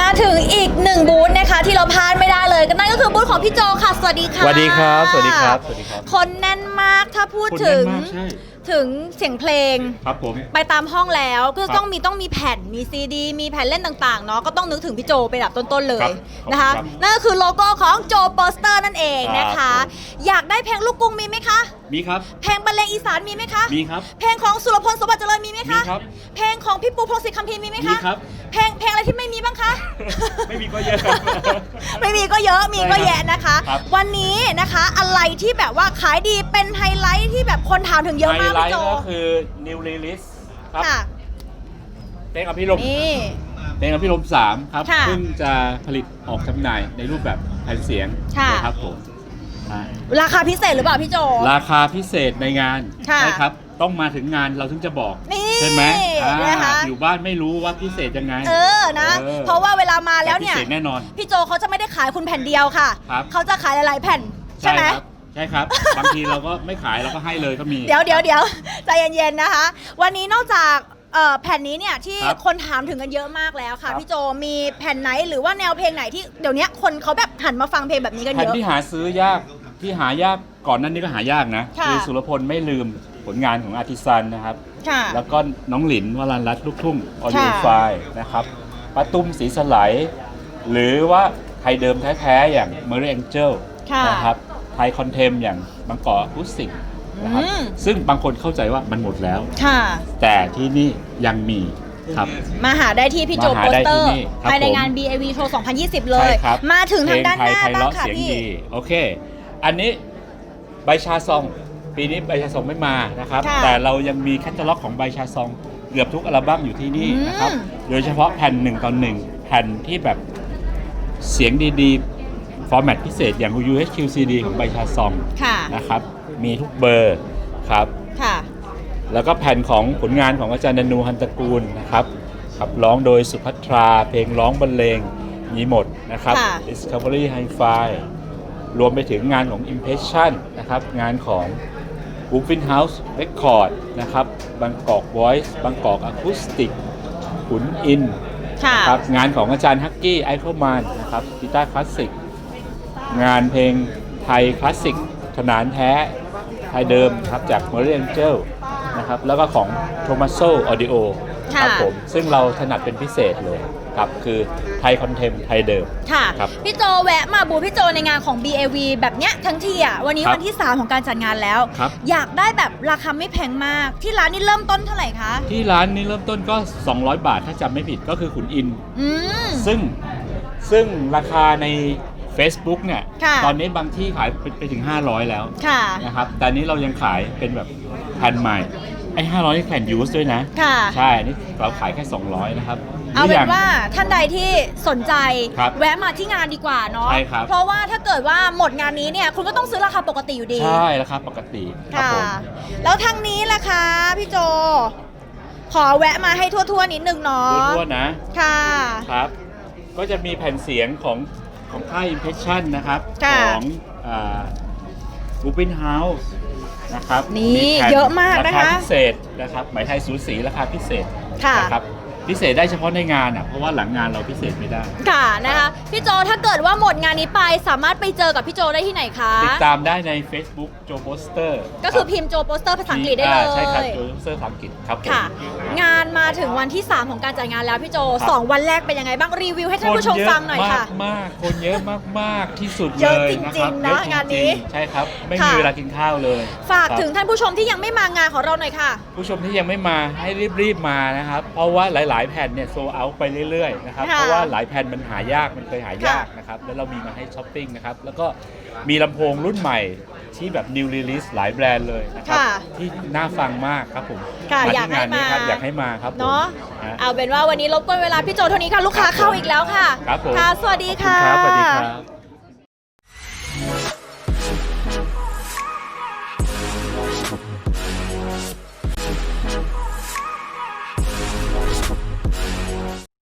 มาถึงอีกหนึ่งบูธนะคะ ที่เราพลาดไม่ได้เลยก็นั่นก็คือบูธของพี่โจค่ะ สวัสดีค่ะสวัสดีครับสวัสดีครับสวัสดีครับ คนแน่นมากถ้าพูดคนถึแน่งนมากใช่ ถึงเสียงเพลง ครับผม ไปตามห้องแล้วก็ครับต้องมีต้องมีแผ่นมีซีดี มีแผ่นเล่นต่างๆเนาะก็ต้องนึกถึงพี่โจเป็นแบบต้นๆเลครัยบนะคะครับนั่นก็คือโลโก้ของโจโปสเตอร์นั่นเองนะคะครับผมอยากได้เพลงลูกกรุงมีไหมคะ มีครับ เพลงบรรเลงอีสานมีไหมคะ มีครับ เพลงของสุรพลสมบัติเจริญมีไหมคะ มีครับเพลงของพี่ปูพงศิษฐ์คัมภีร์มีไหมมีคะครับ เพลงเพลงอะไรที่ไม่มีบ้างคะ ไม่มีก็เยอะครับ ไม่มีก็เยอะมีก็แยะนะคะ ครับวันนี้นะคะอะไรที่แบบว่าขายดีเป็นไฮไลท์ที่แบบคนถามถึงเยอะไฮมากไลพี่ท์โจก็คือ new release ครับค่ะเพลงอภิรมย์นี่เพลงอภิรมย์สามครับค่ะซึ่งจะผลิตออกจำหน่ายในรูปแบบแผ่นเสียงค่ะ นะครับผมอ่าราคาพิเศษหรือเปล่าพี่โจ ราคาพิเศษในงานค่ะใช่ครับ ต้องมาถึงงานเราถึงจะบอก นี่ใช่ไหมอ่านะคะ อยู่บ้านไม่รู้ว่าพิเศษยังไงเออนะเออเพราะว่าเวลามาแล้วเนี่ย ต่พิเศษแน่นอน พี่โจเขาจะไม่ได้ขายคุณแผ่นเดียวค่ะ ครับเขาจะขายหลายๆแผ่น ใช่ไหม ครับใช่ครับ บางทีเราก็ไม่ขายเราก็ให้เลยก็มี เดี๋ยวเดี๋ยวเดี๋ยวใจเย็นๆนะคะ วันนี้นอกจากเอ่อแผ่นนี้เนี่ยที่ครับคนถามถึงกันเยอะมากแล้วค่ะครับ พี่โจมีแผ่นไหนหรือว่าแนวเพลงไหนที่เดี๋ยวนี้คนเขาแบบหันมาฟังเพลงแบบนี้กันแผ่เยนอะ ที่หาซื้อยากที่หายากก่อนหนั้นนี่ก็หายากนะค่ะอสุรพลไม่ลืมผลงานของอาร์ติซันนะครับ ค่ะ แล้วก็น้องหลินวรันรัตน์ลูกทุ่งออดิโอค่ะไฟนะครับป้าตุ้มสีสไลด์หรือว่าไทยเดิมแท้ ๆ อย่าง m ม r รี่ Angel ค่ะ นะครับ ไทยคอนเทมอย่างบางกอกอะคูสติกนะครับ อืม ซึ่งบางคนเข้าใจว่ามันหมดแล้ว ค่ะ แต่ที่นี่ยังมีครับ มาหาได้ที่พี่โจมาหาโปสได้เตอที่ร์ นี่ครับภายในผมงาน BAV Show 2020 เลย ใช่ครับมาถึงทางด้านหเพลน้าไทยไพบ้างเราะค่ะเสียงพี่ ดีโอเค อันนี้ใบชาซอง ปีนี้ใบชาซองไม่มานะครับ ค่ะแต่เรายังมีแคตตาล็อกของใบชาซองเกือบทุกอัลบั้มอยู่ที่นี่นะครับ อืม โดยเฉพาะแผ่นหนึ่งต่อหนึ่งแผ่นที่แบบเสียงดีๆ ฟอร์แมตพิเศษอย่าง UHQCD ของใบชาซองค่ะนะครับ มีทุกเบอร์ครับ ค่ะ แล้วก็แผ่นของผลงานของอาจารย์ดนูฮันตระกูลนะครับขับร้องโดยสุภัทรา เพลงร้องบรรเลงมีหมดนะครับ ค่ะ Discovery Hi-Fi รวมไปถึงงานของ Impression นะครับ งานของ w o o f i n House Record นะครับบางกอก Voice บางกอกอะคูสติกขุนอิน ค่ะนะครับงานของอาจารย์ฮักกี้ไอคอมานนะครับกีตาร์คลาสสิก งานเพลงไทยคลาสสิกขนานแท้ไทยเดิมครับจาก m ม r รี่ Angel นะครับแล้วก็ของ t o m a s o Audio ค่ะครับผมซึ่งเราถนัดเป็นพิเศษเลยครับคือไทยคอนเทมไทยเดิมค่ะครับพี่โจแวะมาบูธพี่โจในงานของ BAV แบบเนี้ยทั้งทีอะวันนี้ครับวันที่ 3 ของการจัดงานแล้วครับอยากได้แบบราคาไม่แพงมาก ที่ร้านนี่เริ่มต้นเท่าไหร่คะ ที่ร้านนี้เริ่มต้นก็ 200 บาทถ้าจำไม่ผิดก็คือขุนอินอืมซึ่งซึ่งราคาใน Facebook เนี่ย ค่ะตอนนี้บางที่ขายไปไปถึง 500 แล้วค่ะ นะครับ แต่อันนี้เรายังขายเป็นแบบแผ่นใหม่ ไอ้ 500นี่แผ่นยูสด้วยนะ ค่ะ ใช่ อันนี่เราขายแค่ 200 นะครับเอาหเป็รืย่นว่าท่านใดที่สนใจครับแวะมาที่งานดีกว่าเนาะ ใช่ครับ เพราะว่าถ้าเกิดว่าหมดงานนี้เนี่ยคุณก็ต้องซื้อราคาปกติอยู่ดี ใช่ราคาปกติครับค่ะ ผม แล้วทางนี้ล่ะคะพี่โจ ขอแวะมาให้ทั่วๆนิดนึงเนาะ ทั่วๆนะ ค่ะ ครับ ก็จะมีแผ่นเสียงของ ของค่าย Impression นะครับค่ะ ของบูปินเฮาส์นะครับนี่แผ่เยอะมากนะคะราคาพิเศษนะครับหมายไทยสูสีราคาพิเศษค่ะ นะครับ พิเศษได้เฉพาะในงานอะเพราะว่าหลังงานเราพิเศษไม่ได้ ค่ะนะคะพี่โจถ้าเกิดว่าหมดงานนี้ไปสามารถไปเจอกับพี่โจได้ที่ไหนคะ ติดตามได้ใน Facebook โจโปสเตอร์ก็คือพิมพ์โจโปสเตอร์ภาษาอังกฤษได้เลยใช่ครับโจโปสเตอร์ภาษาอังกฤษครับผมค่ะ งานมาถึงวันที่ 3 ของการจัดงานแล้วพี่โจครับสองวันแรกเป็นยังไงบ้างรีวิวให้ท่านผู้ชมฟังหน่อยค่ะ มากมากๆคนเยอะมากๆที่สุดเยเลอะยจริงๆนะครับนะเยอจริงานนี้ใช่ครับ ไม่ค่ะมีเวลากินข้าวเลยฝากครับถึงท่านผู้ชมที่ยังไม่มางานของเราหน่อยค่ะ ผู้ชมที่ยังไม่มาให้รีบๆมานะครับ เพราะว่าหลายๆแผ่นเนี่ยโซเอาไปเรื่อยๆนะครับ ค่ะเพราะว่าหลายแผ่นมันหายากมันเคยหายากนะครับ แล้วเรามีมาให้ช้อปปิ้งนะครับ แล้วก็มีลำโพงรุ่นใหม่ที่แบบ new release หลายแบรนด์เลยนะครับ ค่ะที่น่าฟังมากครับผมค่ะมาอยากที่งานนี้ครับให้มา อยากให้มาครับผมเนาะฮะ เอาเป็นว่าวันนี้รบกวนเวลาพี่โจเท่านี้ค่ะ ลูกค้าเข้าอีกแล้วค่ะครับผมค่ะ สวัสดีค่ะขอบคุณครับสวัสดีครับ